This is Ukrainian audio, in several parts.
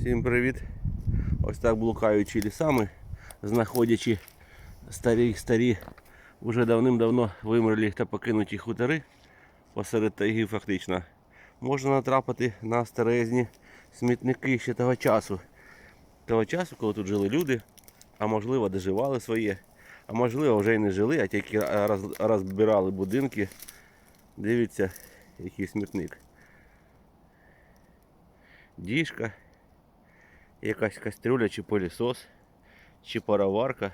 Всім привіт! Ось так блукаючи лісами, знаходячи старі старі, вже давним-давно вимерлі та покинуті хутори посеред тайги фактично. Можна натрапити на старезні смітники ще того часу. Того часу, коли тут жили люди, а можливо доживали своє, а можливо вже й не жили, а тільки роз- розбирали будинки. Дивіться, який смітник. Діжка, якась кастрюля чи пилісос, чи пароварка,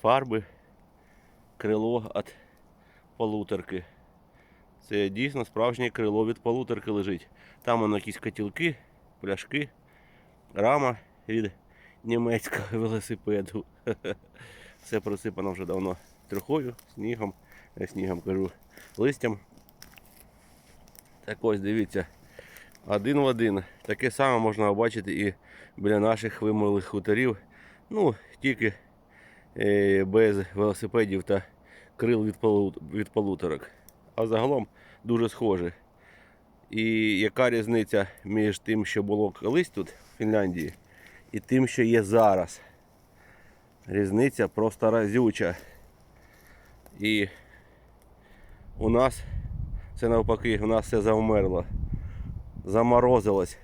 фарби, крило від полуторки. Це дійсно справжнє крило від полуторки лежить. Там воно якісь котілки, пляшки, рама від німецького велосипеду. Все присипано вже давно трухою, снігом, е, снігом кажу, листям. Так ось дивіться, один в один. Таке саме можна побачити і біля наших вимилих хуторів. Ну, тільки е, без велосипедів та крил від, полу, від полуторок. А загалом дуже схоже. І яка різниця між тим, що було колись тут, в Фінляндії, і тим, що є зараз. Різниця просто разюча. І у нас це навпаки, у нас все завмерло заморозилось.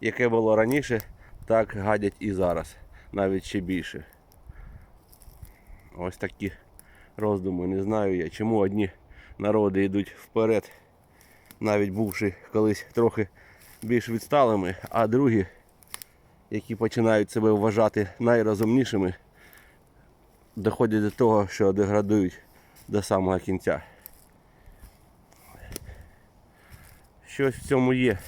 Яке було раніше, так гадять і зараз, навіть ще більше. Ось такі роздуми. Не знаю я, чому одні народи йдуть вперед, навіть бувши колись трохи більш відсталими, а другі, які починають себе вважати найрозумнішими, доходять до того, що деградують до самого кінця. Щось в цьому є.